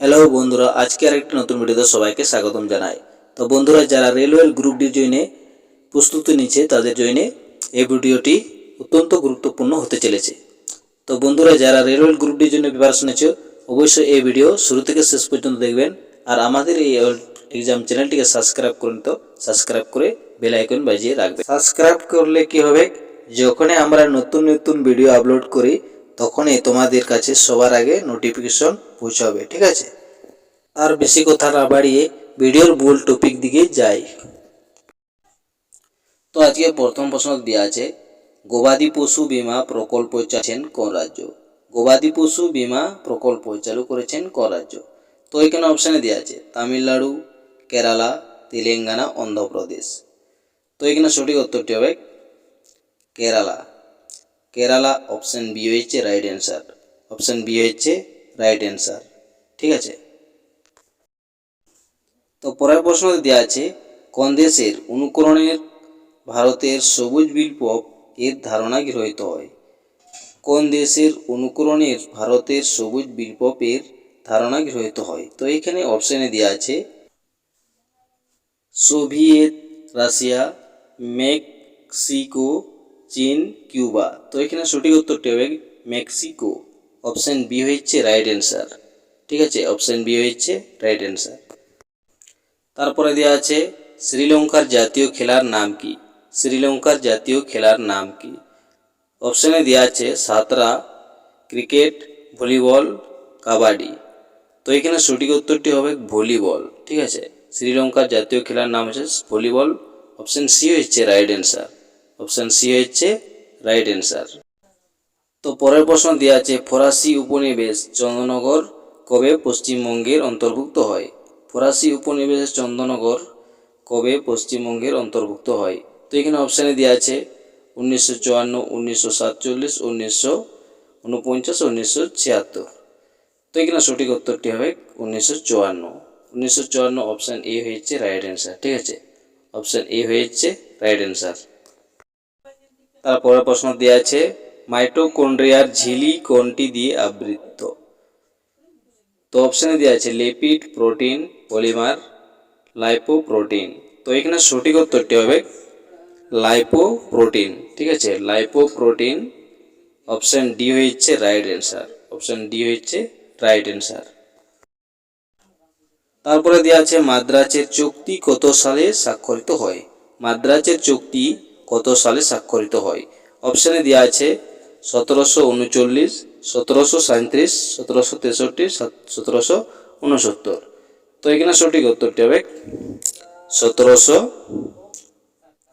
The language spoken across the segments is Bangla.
হ্যালো বন্ধুরা, আজকে আরেকটি নতুন ভিডিওতে সবাইকে স্বাগতম জানাই। তো বন্ধুরা, যারা রেলওয়ে গ্রুপ ডি জইনে প্রস্তুতি নিচ্ছে, তাদের জইনে এই ভিডিওটি অত্যন্ত গুরুত্বপূর্ণ হতে চলেছে। তো বন্ধুরা, যারা রেলওয়ে গ্রুপ ডির জন্য প্রিপারেশন নিচ্ছে, অবশ্যই এই ভিডিও শুরু থেকে শেষ পর্যন্ত দেখবেন। আর আমাদের এই এক্সাম চ্যানেলটিকে সাবস্ক্রাইব করুন তো সাবস্ক্রাইব করে বেল বাজিয়ে রাখবেন। সাবস্ক্রাইব করলে কি হবে? যখনই আমরা নতুন নতুন ভিডিও আপলোড করি তখনই তোমাদের কাছে সবার আগে নোটিফিকেশন পৌঁছাবে, ঠিক আছে? আর বেশি কথা না বাড়িয়ে ভিডিওর মূল টপিক দিকে যাই। তো আজকে প্রথম প্রশ্ন দেওয়া আছে, গবাদি পশু বীমা প্রকল্প চাচ্ছেন কোন রাজ্য? গবাদি পশু বীমা প্রকল্প চালু করেছেন কোন রাজ্য? তো এখানে অপশানে দেওয়া আছে, তামিলনাড়ু, কেরালা, তেলেঙ্গানা, অন্ধ্রপ্রদেশ। তো এখানে সঠিক উত্তরটি হবে কেরালা। কেরালা অপশান বি হচ্ছে রাইট অ্যান্সার অপশান বি হচ্ছে রাইট অ্যান্সার ঠিক আছে? তো পরের প্রশ্ন দেওয়া আছে, কোন দেশের অনুকরণের ভারতের সবুজ বিপ্লব এর ধারণা গৃহীত হয়? কোন দেশের অনুকরণের ভারতের সবুজ বিপ্লবের ধারণা গৃহীত হয়? তো এখানে অপশানে দেওয়া আছে, সোভিয়েত রাশিয়া, মেক্সিকো চীন, কিউবা। তো এখানে সঠিক উত্তরটি হবে মেক্সিকো। অপশান বি হচ্ছে রাইট অ্যান্সার। ঠিক আছে? অপশান বি হচ্ছে রাইট অ্যান্সার। তারপরে দেওয়া আছে শ্রীলঙ্কার জাতীয় খেলার নাম কি? শ্রীলঙ্কার জাতীয় খেলার নাম কি? অপশানে দেওয়া আছে সাঁতরা, ক্রিকেট, ভলিবল, কাবাডি। তো এখানে সঠিক উত্তরটি হবে ভলিবল। ঠিক আছে? শ্রীলঙ্কার জাতীয় খেলার নাম হচ্ছে ভলিবল। অপশান সি হচ্ছে রাইট অ্যান্সার। অপশান সি হচ্ছে রাইট অ্যান্সার তো পরের প্রশ্ন দেওয়া আছে, ফরাসি উপনিবেশ চন্দ্রনগর কবে পশ্চিমবঙ্গের অন্তর্ভুক্ত হয়? ফরাসি উপনিবেশ চন্দ্রনগর কবে পশ্চিমবঙ্গের অন্তর্ভুক্ত হয়? তো এখানে অপশানে দেওয়া আছে, উনিশশো চুয়ান্ন, উনিশশো সাতচল্লিশ, উনিশশো উনপঞ্চাশ উনিশশো ছিয়াত্তর। তো এখানে সঠিক উত্তরটি হবে উনিশশো চুয়ান্ন। উনিশশো চুয়ান্ন অপশান এ হয়েছে রাইট অ্যান্সার ঠিক আছে? অপশান এ হয়েছে রাইট অ্যান্সার তারপরে প্রশ্ন দেওয়া আছে, মাইটোকন্ড্রিয়ার ঝিলি কোনটি দিয়ে আবৃত তো অপশানে দেওয়া আছে lipid protein polymer lipoprotein তো এখানে সঠিক উত্তরটি হবে লাইপো প্রোটিন ঠিক আছে? লাইপো প্রোটিন অপশান ডি হচ্ছে রাইট অ্যান্সার অপশান ডি হচ্ছে রাইট অ্যান্সার তারপরে দেওয়া আছে, মাদ্রাজের চুক্তি কত সালে স্বাক্ষরিত হয়? মাদ্রাজের চুক্তি কত সালে স্বাক্ষরিত হয়? অপশানে দেওয়া আছে সতেরোশো উনচল্লিশ, সতেরোশো সাঁত্রিশ সতেরোশো তেষট্টি সতেরোশো উনসত্তর। তো এখানে সঠিক উত্তরটি হবে সতেরোশো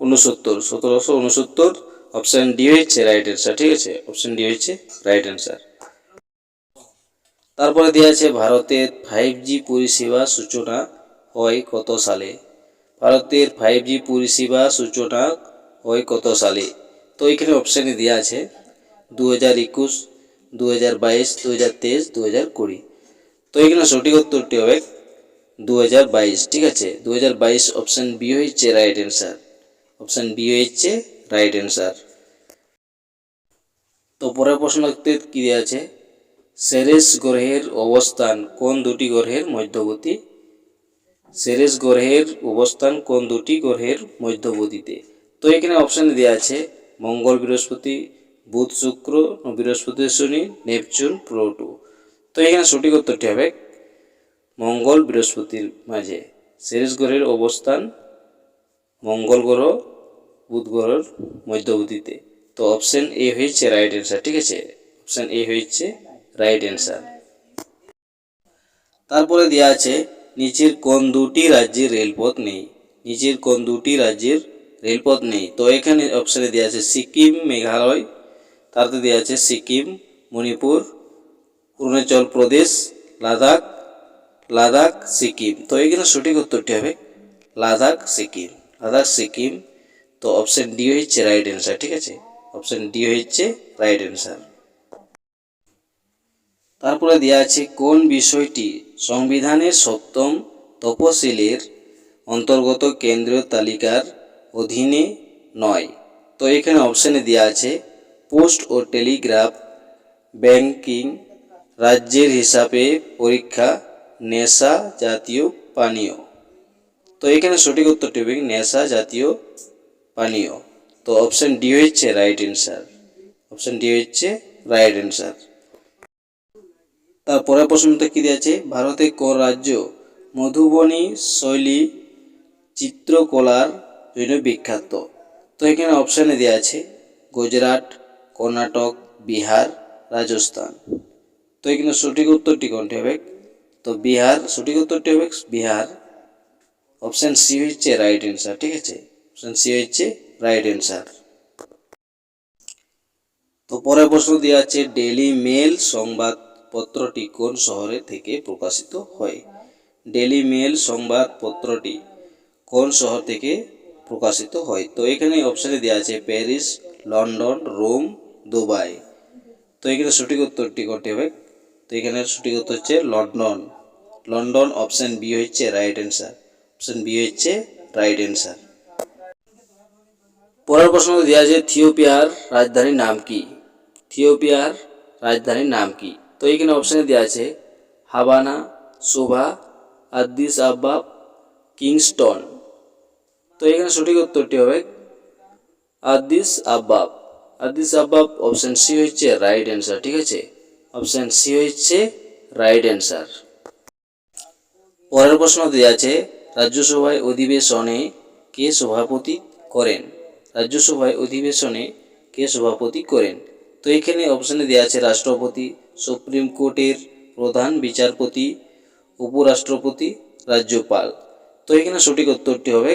উনসত্তর সতেরোশো উনসত্তর। অপশান ডি হয়েছে রাইট অ্যান্সার ঠিক আছে? অপশান ডি হয়েছে রাইট অ্যান্সার তারপরে দেওয়া আছে ভারতের ফাইভ জি পরিষেবা সূচনা হয় কত সালে? ভারতের ফাইভ জি পরিষেবা সূচনা হয় কত সালে তো এখানে অপশানে দেওয়া আছে দু হাজার একুশ দু হাজার বাইশ দু হাজার তেইশ দু হাজার কুড়ি। তো এখানে সঠিক উত্তরটি হবে দু হাজার বাইশ, ঠিক আছে? দু হাজার বাইশ অপশান বি হচ্ছে রাইট অ্যান্সার অপশান বি হচ্ছে রাইট অ্যান্সার তো পরের প্রশ্নতে কী দেওয়া আছে? সেরেস গ্রহের অবস্থান কোন দুটি গ্রহের মধ্যবর্তী? সেরেস গ্রহের অবস্থান কোন দুটি গ্রহের মধ্যবর্তীতে? তো এখানে অপশানে দেওয়া আছে, মঙ্গল বৃহস্পতি, বুধ শুক্র বৃহস্পতি শনি নেপচুন প্লুটো তো এখানে সঠিক উত্তরটি হবে মঙ্গল বৃহস্পতির মাঝে। সেরেস গ্রহের অবস্থান মঙ্গল গ্রহ, বুধ গ্রহের মধ্যবর্তীতে। তো অপশান এ হয়েছে রাইট অ্যান্সার ঠিক আছে? অপশান এ হয়েছে রাইট অ্যান্সার তারপরে দেওয়া আছে, নিচের কোন দুটি রাজ্যের রেলপথ নেই? নিচের কোন দুটি রাজ্যের রেলপথ নেই। তো এখানে অপশানে দেওয়া আছে সিকিম, মেঘালয়, তারপরে দেওয়া আছে সিকিম, মণিপুর, অরুণাচল প্রদেশ, লাদাখ লাদাখ, সিকিম। তো এখানে সঠিক উত্তরটি হবে লাদাখ, সিকিম। লাদাখ, সিকিম। তো অপশান ডি হচ্ছে রাইট অ্যান্সার ঠিক আছে? অপশান ডি হচ্ছে রাইট অ্যান্সার তারপরে দেওয়া আছে কোন বিষয়টি সংবিধানের সপ্তম তপশিলের অন্তর্গত কেন্দ্রীয় তালিকার অধীনে নয়। তো এখানে অপশানে দেওয়া আছে পোস্ট ও টেলিগ্রাফ ব্যাংকিং রাজ্যের হিসাবে পরীক্ষা, নেশা জাতীয় পানীয়। তো এখানে সঠিক উত্তরটি হবে নেশা জাতীয় পানীয়। তো অপশন ডি হচ্ছে রাইট অ্যান্সার অপশন ডি হচ্ছে রাইট অ্যান্সার তারপরে প্রশ্নটা কি দিয়েছে ভারতে কোন রাজ্য মধুবনী শৈলী চিত্রকলার জন্য বিখ্যাত। তো এখানে অপশানে দেওয়া আছে, গুজরাট, কর্ণাটক, বিহার, রাজস্থান। তো এখানে সঠিক উত্তরটি কোনটি হবে? তো বিহার, সঠিক উত্তরটি হবে বিহার। অপশান সি হচ্ছে রাইট অ্যান্সার ঠিক আছে? অপশান সি হচ্ছে রাইট অ্যান্সার তো পরের প্রশ্ন দেওয়া আছে ডেলি মেল সংবাদপত্রটি কোন শহরে থেকে প্রকাশিত হয়? ডেলি মেল সংবাদপত্রটি কোন শহর থেকে প্রকাশিত হয়। তো এখানে অপশানে দেওয়া আছে প্যারিস, লন্ডন, রোম, দুবাই। তো এখানে সঠিক উত্তরটি কোনটি হবে। তো এখানে সঠিক উত্তর হচ্ছে লন্ডন। লন্ডন অপশান বি হচ্ছে রাইট অ্যান্সার অপশান বি হচ্ছে রাইট অ্যান্সার পরের প্রশ্ন দেওয়া আছে থিওপিয়ার রাজধানীর নাম কি? থিওপিয়ার রাজধানীর নাম কি? তো এখানে অপশানে দেওয়া আছে হাবানা শোভা আদিস আব্বাব, কিংস্টন। তো এখানে সঠিক উত্তরটি হবে Addis Ababa. Addis Ababa option C হচ্ছে রাইট অ্যান্সার ঠিক আছে? অপশান সি হচ্ছে রাইট অ্যান্সার পরের প্রশ্ন দেওয়া আছে, রাজ্যসভায় অধিবেশনে কে সভাপতি করেন? রাজ্যসভায় অধিবেশনে কে সভাপতি করেন? তো এখানে অপশানে দেওয়া আছে রাষ্ট্রপতি, সুপ্রিম কোর্টের প্রধান বিচারপতি, উপরাষ্ট্রপতি, রাজ্যপাল। তো এখানে সঠিক উত্তরটি হবে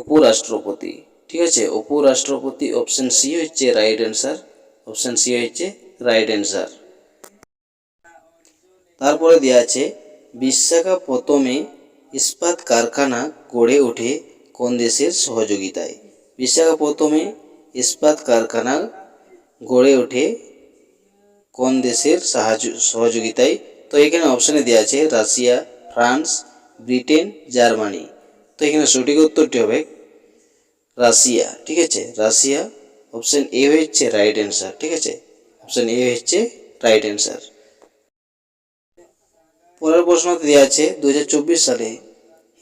উপরাষ্ট্রপতি। ঠিক আছে? উপরাষ্ট্রপতি অপশন সি হচ্ছে রাইট অ্যান্সার অপশন সি হচ্ছে রাইট অ্যান্সার তারপরে দেওয়া আছে বিশাখাপত্তমে ইস্পাত কারখানা গড়ে ওঠে কোন দেশের সহযোগিতায়? বিশাখাপত্তমে ইস্পাত কারখানা গড়ে ওঠে কোন দেশের সাহায্য, সহযোগিতায়? তো এখানে অপশানে দেওয়া আছে, রাশিয়া, ফ্রান্স, ব্রিটেন, জার্মানি। তো এখানে সঠিক উত্তরটি হবে রাশিয়া, ঠিক আছে? রাশিয়া অপশন এ হচ্ছে রাইট অ্যান্সার ঠিক আছে? অপশন এ হচ্ছে রাইট অ্যান্সার পরের প্রশ্ন দেওয়া আছে দু হাজার চব্বিশ সালে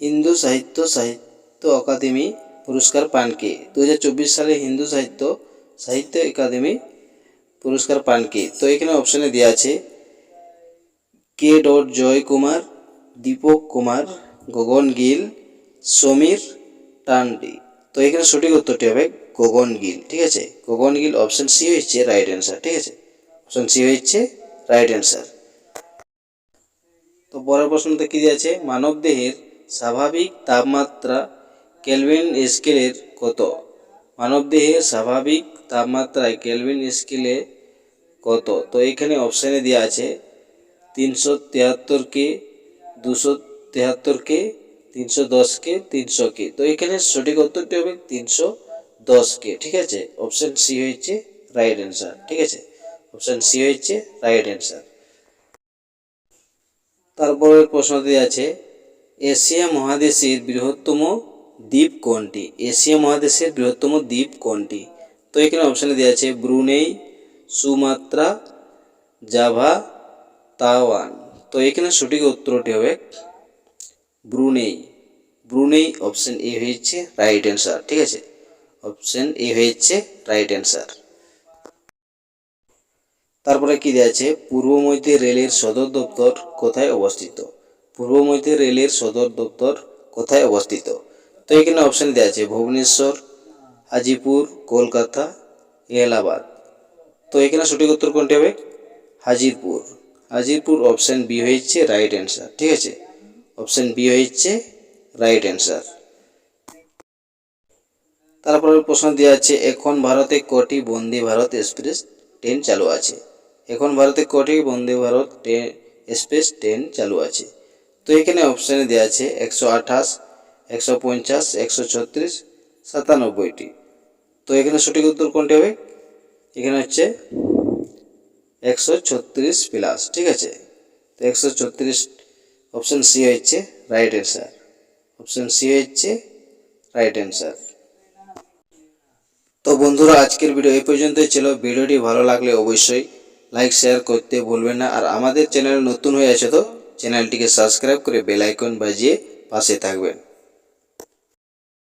হিন্দু সাহিত্য সাহিত্য অকাদেমি পুরস্কার পান কে? দু হাজার চব্বিশ সালে হিন্দু সাহিত্য সাহিত্য একাডেমি পুরস্কার পান কে? তো এখানে অপশানে দেওয়া আছে, কে ডট জয় কুমার, দীপক কুমার, গগন গিল সমীর টান্ডি তো এখানে সঠিক উত্তরটি হবে গগন গিল, ঠিক আছে? গগন গিল অপশন সি হচ্ছে রাইট অ্যান্সার ঠিক আছে? অপশন সি হচ্ছে রাইট অ্যান্সার তো পরের প্রশ্নতে কি আছে? মানব দেহের স্বাভাবিক তাপমাত্রা কেলভিন স্কেলের কত? মানব দেহের স্বাভাবিক তাপমাত্রায় কেলভিন স্কেলে কত? তো এখানে অপশানে দেওয়া আছে তিনশো তিয়াত্তর কে, দুশো তেহাত্তর কে তিনশো দশ কে তিনশো কে। তো এখানে সঠিক উত্তরটি হবে তিনশো দশ কে ঠিক আছে? অপশান সি হচ্ছে রাইট অ্যান্সার ঠিক আছে? অপশান সি হচ্ছে রাইট অ্যান্সার তারপরের প্রশ্নটি আছে, এশিয়া মহাদেশের বৃহত্তম দ্বীপ কোনটি? এশিয়া মহাদেশের বৃহত্তম দ্বীপ কোনটি? তো এখানে অপশানে দেওয়া আছে, ব্রুনেই, সুমাত্রা, জাভা, তাওয়ান। তো এখানে সঠিক উত্তরটি হবে ব্রুনেই ব্রুনেই অপশন এ হয়েছে রাইট অ্যান্সার ঠিক আছে? অপশন এ হয়েছে রাইট অ্যান্সার তারপরে কি দেওয়া আছে? পূর্ব মধ্যে রেলের সদর দপ্তর কোথায় অবস্থিত? পূর্ব মধ্যে রেলের সদর দপ্তর কোথায় অবস্থিত? তো এখানে অপশন দেওয়া আছে ভুবনেশ্বর, হাজিপুর, কলকাতা, এলাহাবাদ। তো এখানে সঠিক উত্তর কোনটি হবে? হাজিরপুর। হাজিরপুর অপশন বি হয়েছে রাইট অ্যান্সার ঠিক আছে? অপশন বি হচ্ছে রাইট অ্যান্সার। তারপরে প্রশ্ন দেওয়া আছে, এখন ভারতে কটি বন্দে ভারত এক্সপ্রেস ট্রেন চালু আছে? এখন ভারতে কটি Vande Bharat train express train চালু আছে? তো এখানে অপশানে দেওয়া আছে, একশো আঠাশ, একশো পঞ্চাশ, একশো ছত্রিশ, সাতানব্বইটি। তো এখানে সঠিক উত্তর কোনটি হবে? এখানে হচ্ছে একশো ছত্রিশ প্লাস ঠিক আছে? তো একশো ছত্রিশ অপশন সি হচ্ছে রাইট অ্যান্সার অপশন সি হচ্ছে রাইট অ্যান্সার তো বন্ধুরা, আজকের ভিডিও এই পর্যন্তই ছিল। ভিডিওটি ভালো লাগলে অবশ্যই লাইক শেয়ার করতে ভুলবেন না। আর আমাদের চ্যানেল নতুন হয়ে আছে তো চ্যানেলটিকে সাবস্ক্রাইব করে বেলাইকন বাজিয়ে পাশে থাকবেন।